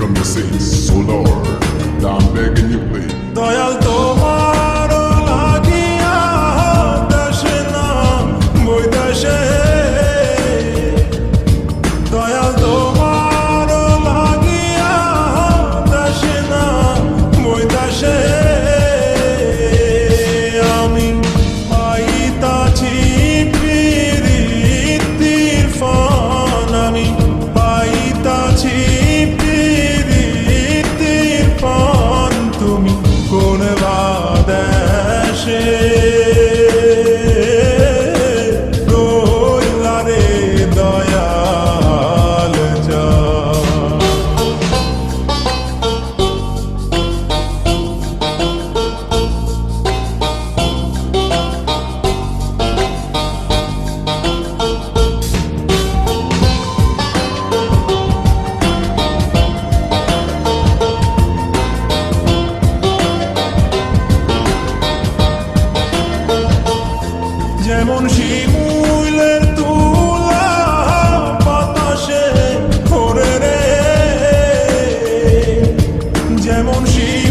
from the saints. So Lord, I'm begging you, please. যেমন শিমুলের তুলা বাতাসে করে রে। যেমন শিম